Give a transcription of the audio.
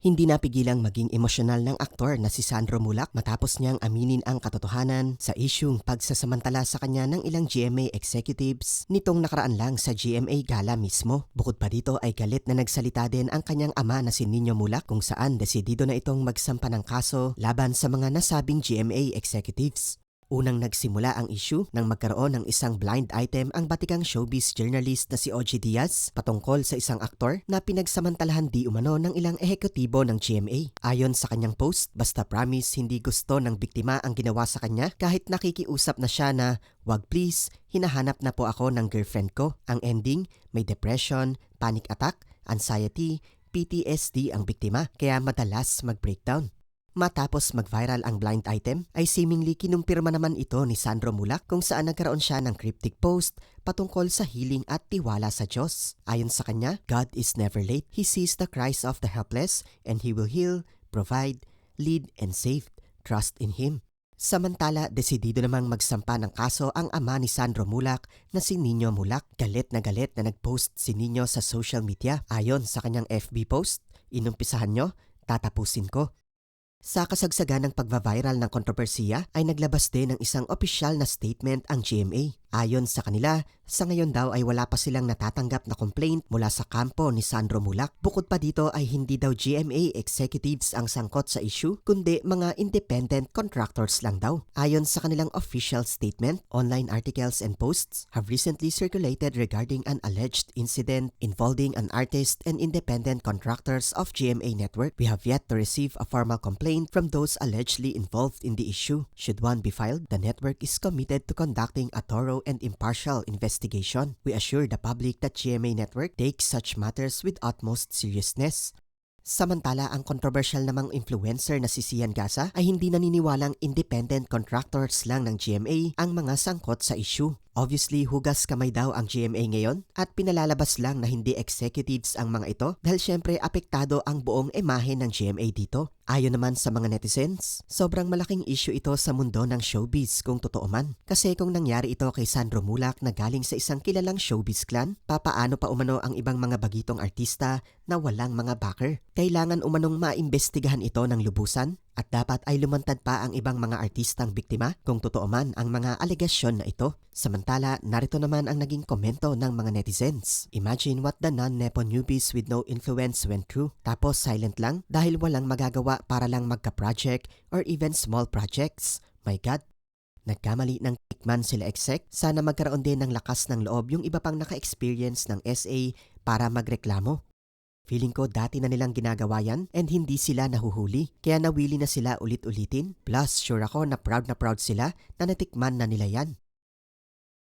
Hindi napigilang maging emosyonal ng aktor na si Sandro Mulak matapos niyang aminin ang katotohanan sa isyung pagsasamantala sa kanya ng ilang GMA executives nitong nakaraan lang sa GMA gala mismo. Bukod pa dito ay galit na nagsalita din ang kanyang ama na si Nino Mulak kung saan desidido na itong magsampa ng kaso laban sa mga nasabing GMA executives. Unang nagsimula ang issue nang magkaroon ng isang blind item ang batikang showbiz journalist na si OG Diaz patungkol sa isang aktor na pinagsamantalahan di umano ng ilang ehekutibo ng GMA. Ayon sa kanyang post, basta promise hindi gusto ng biktima ang ginawa sa kanya kahit nakikiusap na siya na wag please, hinahanap na po ako ng girlfriend ko. Ang ending, may depression, panic attack, anxiety, PTSD ang biktima kaya madalas mag-breakdown. Matapos mag-viral ang blind item, ay seemingly kinumpirma naman ito ni Sandro Mulak kung saan nagkaroon siya ng cryptic post patungkol sa healing at tiwala sa Diyos. Ayon sa kanya, God is never late. He sees the cries of the helpless and He will heal, provide, lead, and save. Trust in Him. Samantala, desidido namang magsampa ng kaso ang ama ni Sandro Mulak na si Nino Mulak. Galit na galit na nag-post si Nino sa social media. Ayon sa kanyang FB post, inumpisahan nyo, tatapusin ko. Sa kasagsagan ng pagva-viral ng kontrobersiya ay naglabas din ng isang opisyal na statement ang GMA. Ayon sa kanila, sa ngayon daw ay wala pa silang natatanggap na complaint mula sa kampo ni Sandro Mulak. Bukod pa dito ay hindi daw GMA executives ang sangkot sa issue, kundi mga independent contractors lang daw. Ayon sa kanilang official statement, online articles and posts have recently circulated regarding an alleged incident involving an artist and independent contractors of GMA Network. We have yet to receive a formal complaint from those allegedly involved in the issue. Should one be filed, the network is committed to conducting a thorough and impartial investigation. We assure the public that GMA Network takes such matters with utmost seriousness. Samantala, ang controversial namang influencer na si Sian Gasa ay hindi naniniwalang independent contractors lang ng GMA ang mga sangkot sa issue. Obviously, hugas kamay daw ang GMA ngayon at pinalalabas lang na hindi executives ang mga ito dahil syempre apektado ang buong imahe ng GMA dito. Ayon naman sa mga netizens, sobrang malaking issue ito sa mundo ng showbiz kung totoo man. Kasi kung nangyari ito kay Sandro Mulak na galing sa isang kilalang showbiz clan, papaano pa umano ang ibang mga bagitong artista na walang mga backer? Kailangan umanong maimbestigahan ito ng lubusan at dapat ay lumantad pa ang ibang mga artistang biktima kung totoo man ang mga alegasyon na ito. Samantala, narito naman ang naging komento ng mga netizens. Imagine what the non-Nepo newbies with no influence went through. Tapos silent lang dahil walang magagawa para lang magka-project or even small projects. My God, Nagkamali ng tikman sila exec, sana magkaroon din ng lakas ng loob yung iba pang naka-experience ng SA para magreklamo. Feeling ko dati na nilang ginagawa yan and hindi sila nahuhuli. Kaya nawili na sila ulit-ulitin. Plus, sure ako na proud na proud sila na natikman na nila yan.